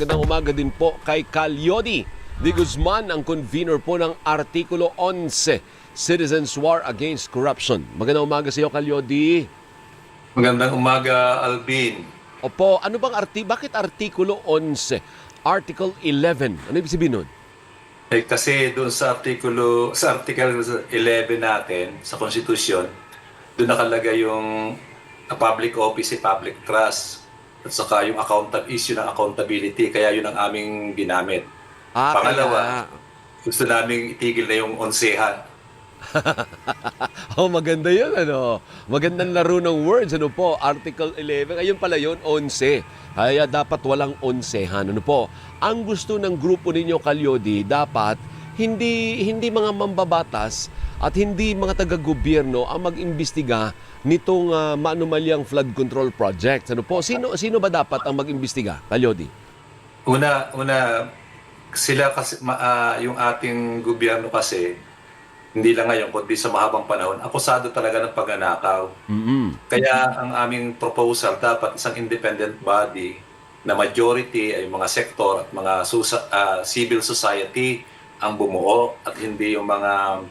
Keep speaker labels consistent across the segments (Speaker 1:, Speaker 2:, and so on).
Speaker 1: magandang umaga din po kay Calyodi Di Guzman, ang convener po ng Artikulo 11, Citizens War Against Corruption. Magandang umaga sa iyo, Calyodi.
Speaker 2: Magandang umaga, Alvin.
Speaker 1: Opo, ano bang arti bakit Artikulo 11? Article 11. Ano ibig sabihin nun?
Speaker 2: Eh, kasi doon sa artikulo, sa article 11 natin sa Constitution, doon nakalagay yung a public office, a public trust, at saka yung account issue ng accountability, kaya yun ang aming ginamit.
Speaker 1: Ah,
Speaker 2: Pangalawa,
Speaker 1: kaya-
Speaker 2: gusto naming itigil na yung onsehan.
Speaker 1: oh, maganda yun, ano? Magandang laro ng words, ano po? Article 11. Ayun pala yun, 11. Kaya dapat walang onsehan, ano po? Ang gusto ng grupo ninyo, Kalyodi, dapat hindi hindi mga mambabatas at hindi mga taga-gobyerno ang mag-imbestiga nitong uh, maanumalyang flood control project. Ano po? Sino sino ba dapat ang mag-imbestiga, Kalyodi?
Speaker 2: Una, una sila kasi, ah, yung ating gobyerno kasi, hindi lang ngayon, kundi sa mahabang panahon, akusado talaga ng pagnanakaw.
Speaker 1: mm
Speaker 2: Kaya ang aming proposal dapat isang independent body na majority ay mga sektor at mga susa, ah, civil society ang bumuo at hindi yung mga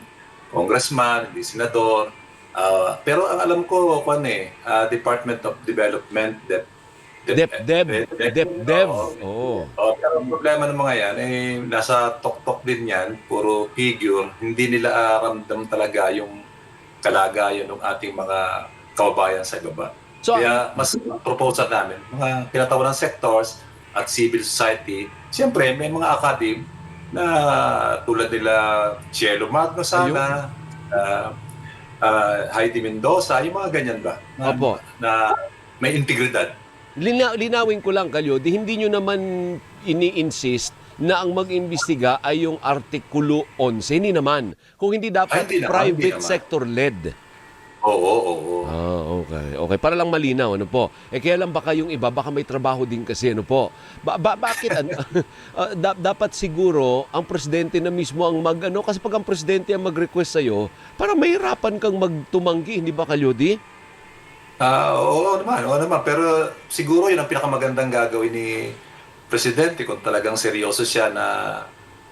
Speaker 2: congressman, hindi senador. Ah, pero ang alam ko, kwan eh, ah, Department of Development, Dep,
Speaker 1: Dep, Deb, Dep, Dev.
Speaker 2: Oo.
Speaker 1: Oo.
Speaker 2: Oh, pero ang problema ng mga yan, eh, nasa tok-tok din yan, puro figure, hindi nila ah, ramdam talaga yung kalagayan ng ating mga kababayan sa baba.
Speaker 1: So,
Speaker 2: Kaya mas proposal namin, mga tinatawag ng sectors at civil society, siyempre may mga academy na tulad nila Cielo Magno sana, uh, uh, Heidi Mendoza, yung mga ganyan ba? Na,
Speaker 1: Opo.
Speaker 2: na may integridad.
Speaker 1: Lina, linawin ko lang kayo, di hindi nyo naman ini-insist na ang mag-imbestiga ay yung Artikulo 11. Hindi naman. Kung hindi dapat
Speaker 2: Ay, hindi naman,
Speaker 1: private
Speaker 2: hindi naman.
Speaker 1: sector led.
Speaker 2: Oo, oo, oo.
Speaker 1: Ah, okay. Okay, para lang malinaw, ano po. Eh kaya lang baka yung iba, baka may trabaho din kasi, ano po. Ba- ba- bakit? ano, ah, da- dapat siguro ang presidente na mismo ang mag, ano, kasi pag ang presidente ang mag-request sa'yo, para mahirapan kang magtumanggi, hindi ba, Kalyodi?
Speaker 2: Ah, oo naman, oo naman. Pero siguro yun ang pinakamagandang gagawin ni Presidente kung talagang seryoso siya na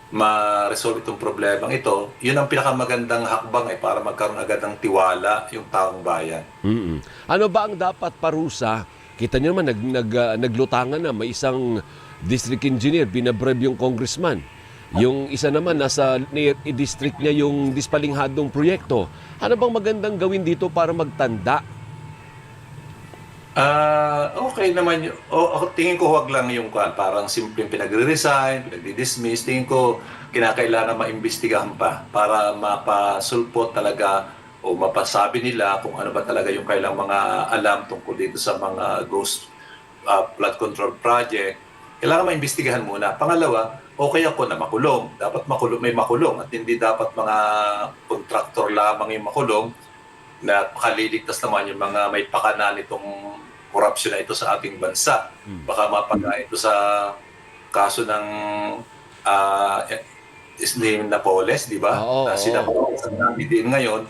Speaker 2: ma-resolve itong problemang ito. Yun ang pinakamagandang hakbang ay para magkaroon agad ng tiwala yung taong bayan.
Speaker 1: mm Ano ba ang dapat parusa? Kita niyo naman, nag, nag, ah, naglutangan na. May isang district engineer, binabreb yung congressman. Yung isa naman, nasa district niya yung dispalinghadong proyekto. Ano bang magandang gawin dito para magtanda?
Speaker 2: Ah, okay naman. O, tingin ko wag lang yung kwan, parang simpleng pinagre-resign, pinagdi-dismiss. Tingin ko kinakailangan maimbestigahan pa para mapasulpot talaga o mapasabi nila kung ano ba talaga yung kailang mga alam tungkol dito sa mga ghost ah, flood control project. Kailangan maimbestigahan muna. Pangalawa, okay ako na makulong. Dapat makulong, may makulong at hindi dapat mga kontraktor lamang yung makulong na makaliligtas naman yung mga may pakana nitong corruption na ito sa ating bansa. Baka mapaga ito sa kaso ng uh, Islim Napoles, di ba?
Speaker 1: Oo,
Speaker 2: na
Speaker 1: oo.
Speaker 2: sinabi sinabi din ngayon,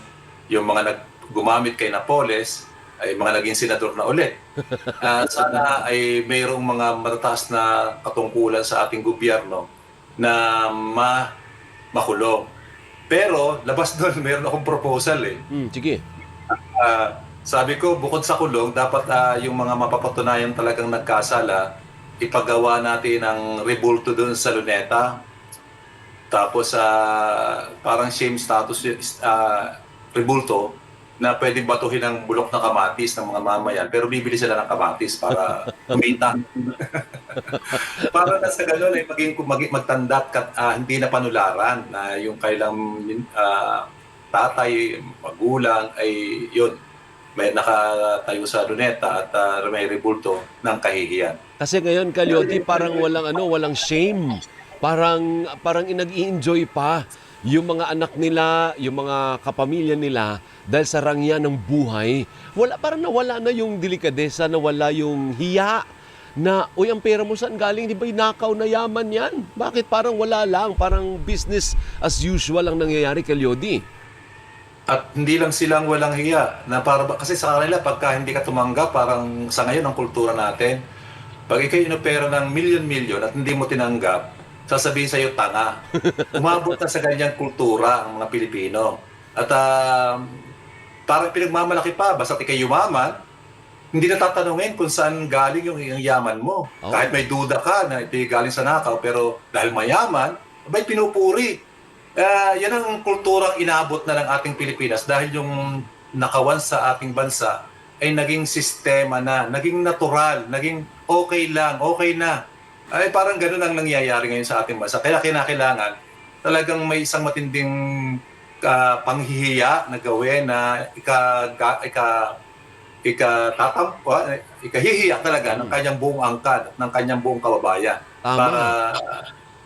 Speaker 2: yung mga nag gumamit kay Napoles ay mga naging senador na ulit. Ah, sana ay mayroong mga matataas na katungkulan sa ating gobyerno na ma makulong. Pero labas doon, meron akong proposal eh.
Speaker 1: Hmm, sige.
Speaker 2: Ah, sabi ko, bukod sa kulong, dapat ah, yung mga mapapatunayan talagang nagkasala, ipagawa natin ang rebulto doon sa luneta. Tapos, ah, parang shame status ah, rebulto na pwedeng batuhin ng bulok na kamatis ng mga mamayan. Pero bibili sila ng kamatis para kumita. para na sa ganun ay maging, maging magtanda at ah, hindi na panularan na yung kailang ah, tatay, magulang ay yun may nakatayo sa luneta at ah, may rebulto ng kahihiyan.
Speaker 1: Kasi ngayon, Kalyoti, parang walang ano, walang shame. Parang parang nag-i-enjoy pa yung mga anak nila, yung mga kapamilya nila dahil sa rangya ng buhay. Wala parang nawala na yung delikadesa, nawala yung hiya na, uy, ang pera mo saan galing? Di ba nakaw na yaman yan? Bakit parang wala lang? Parang business as usual ang nangyayari, Kalyodi.
Speaker 2: At hindi lang silang walang hiya na para ba- kasi sa kanila pagka hindi ka tumanggap parang sa ngayon ang kultura natin Pag ikaw inopera ng milyon-milyon at hindi mo tinanggap, sasabihin sa'yo tanga. Umabot na sa ganyang kultura ang mga Pilipino. At ah, parang pinagmamalaki pa, basta ikay yumaman, hindi na tatanungin kung saan galing yung, yung yaman mo.
Speaker 1: Oo.
Speaker 2: Kahit may duda ka na ito galing sa nakaw, pero dahil mayaman, abay pinupuri. Ah, yan ang kulturang inabot na ng ating Pilipinas dahil yung nakawan sa ating bansa ay naging sistema na, naging natural, naging okay lang, okay na. Ay parang ganun ang nangyayari ngayon sa ating bansa. Kaya kinakailangan talagang may isang matinding ah, panghihiya na gawin na ika, ika, ika, tatampa, ikahihiya talaga ng kanyang buong angkan at ng kanyang buong kababayan
Speaker 1: Tama.
Speaker 2: para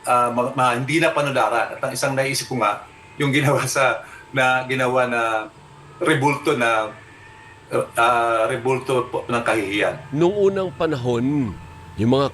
Speaker 2: ah, ma- ma- hindi na panularan. At ang isang naisip ko nga, yung ginawa sa na ginawa na rebulto na ah, rebulto ng kahihiyan.
Speaker 1: Nung unang panahon, yung mga